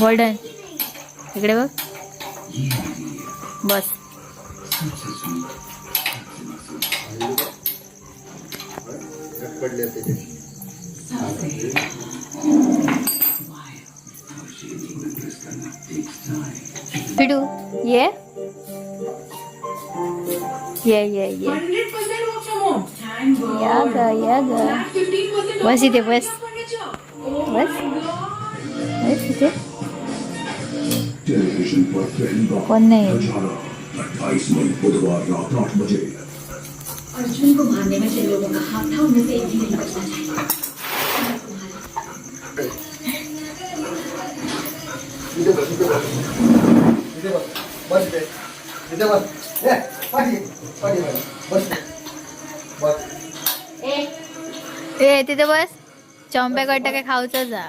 Golden इकडे बघ. बस. पिडू ये. ये ये ये. या ग या ग. बस इथे बस. बस. बस इथे. टेलीविजन पर पहली बार अट्ठाईस मई बुधवार रात आठ बजे अर्जुन को मारने में जिन लोगों का हाथ था उनमें से एक भी नहीं बचना चाहिए ए तिथे बस. चॉम्प्या गट्टा काय खाऊचं जा.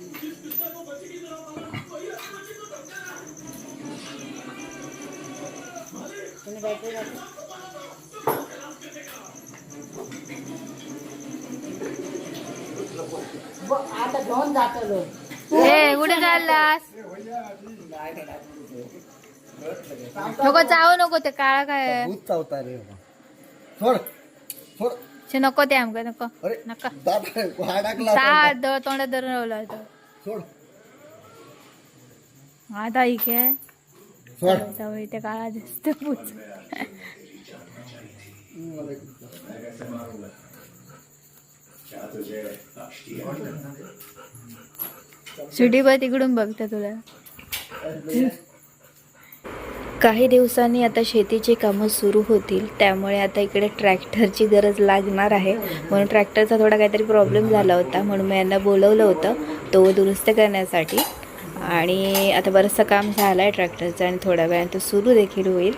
आता घेऊन कुठे चाललास? नको चावू नको ते काळा काय चावता रे सोड सोड. शे नको ते आमका नको नका. तोंडात धरून राहिला आता सोड. इथे काळा दिसतो पूच. सुटी बघ तिकडून बघते तुला. काही दिवसांनी आता शेतीची कामं सुरू होतील त्यामुळे आता इकडे ट्रॅक्टरची गरज लागणार आहे. म्हणून ट्रॅक्टरचा थोडा काहीतरी प्रॉब्लेम झाला होता म्हणून मी यांना बोलवलं होतं तो दुरुस्त करण्यासाठी. आणि आता बरंचसं काम झालं आहे ट्रॅक्टरचं आणि थोड्या वेळानं तो सुरू देखील होईल.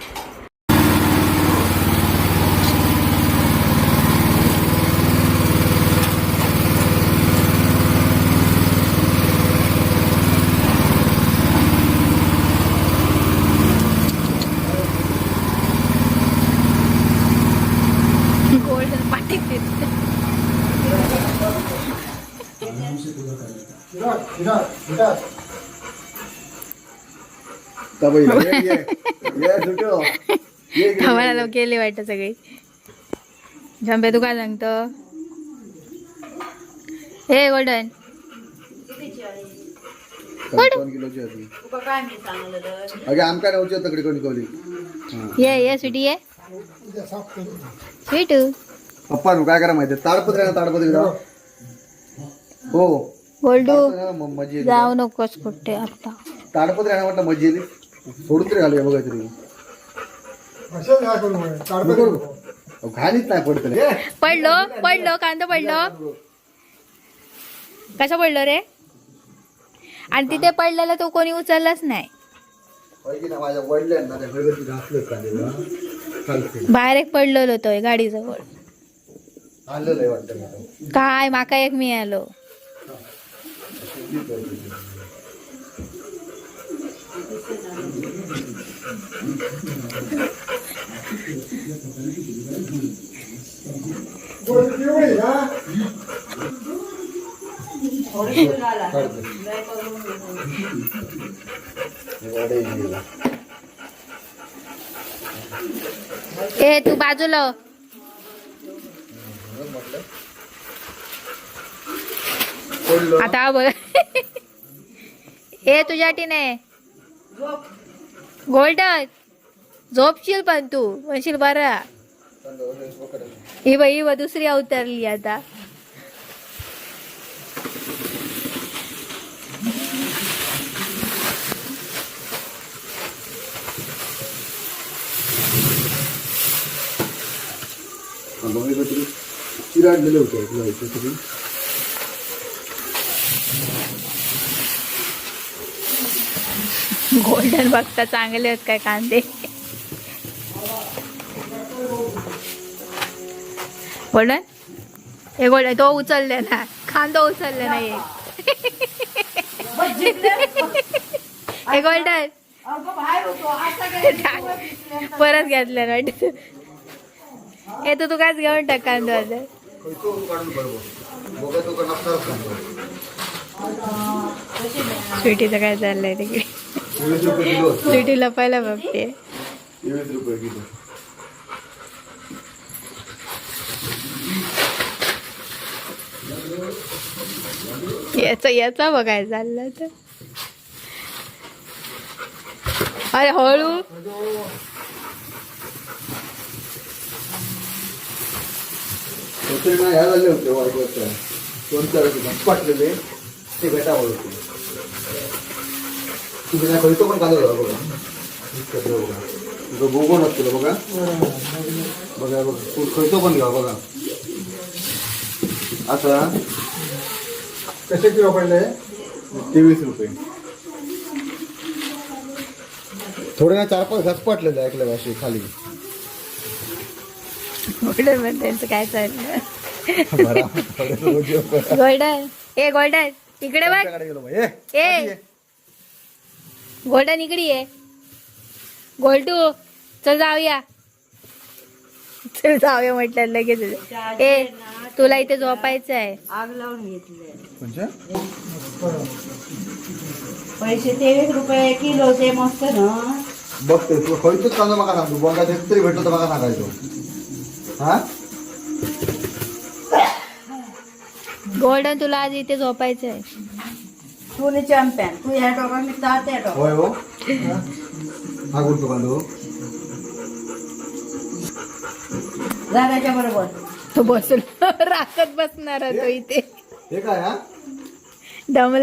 आम्हाला गेली वाटतं सगळी. झंपे तू काय सांगतो? हे गोल्डन. आमका नव्हती तकडे कोणी कोणी ये ये स्वीटी ये. स्वीटू. पप्पा नु काय करा माहिती ताडपत्री ना ताडपत्री हो. मजी येते. जाऊ नकोस कुठे आता. ताडपत्री आणा म्हटलं मजी येते सोडून तरी घालूया बघा तरी. अहो, घाणीच नाही पडत रे. पडलो पडलो कांदा पडलो. कसं पडलो रे? आणि तिथे पडलेला तो कोणी उचललाच नाही. माझ्या वडिलांना त्या घासलं चालते बाहेर एक पडलेलो तो गाडीजवळ. आणलेलं आहे वाटतं मी आता. काय माका एक मिळालो. वडे गेला. ए तू बाजूला हो. आता हा बघ ए तुझ्यासाठी नाही गोल्डन. झोपशील पण तू. म्हणशील बरं. ही बाई ही बघ, दुसरी अवतरली आता. चिराडलेले होते गोल्डन बघता चांगले आहेत काय कांदे? गोल्डन हे गोल्डन तो उचलले ना. कांदा उचलले नाही. हे गोल्डन परत घेतलं ना हे तर तू काच घेऊन टाक कांदा स्वीटीचं काय चाललंय तिकडे? स्वीटी लपायला बघते. याचा याचा बघाय चाललं तर. अरे हळू. होते ना ह्या झाले होते वाईट वाजता दोन चार ते गटावर होते तुम्ही पण कांदा बघा. बघा बघा तुझं गोगो बघा. बघा बघा. तू खयचो पण घ्या बघा. आता कसे किलो पडले तेवीस रुपये. थोडे ना चार पाच घास पाटलेले ऐकलं का असे खाली? त्यांचं काय चाललं. गोल्डन. ए गोल्डन. इकडे बघ. गेलो. ए, ए. आधी ये. गोल्डन इकडे ये. गोल्डू चल जाऊया. चल जाऊया म्हटलं लगेच. ए तुला इथे झोपायचं आहे. आग लावून घेतले पैसे तेवीस रुपये किलो ते मस्त ना. बघ ते खयचोच कांदा माका सांगतो बघा तरी भेटतो तर माका सांगायचो. हा? गोल्डन तुला आज इथे झोपायचं आहे तू नी चॅम्पियन तू ह्या त्या होय हो. हा त्याच्या बरोबर. तो बसून राखत बसणार तो इथे. हे काय हा? दमला.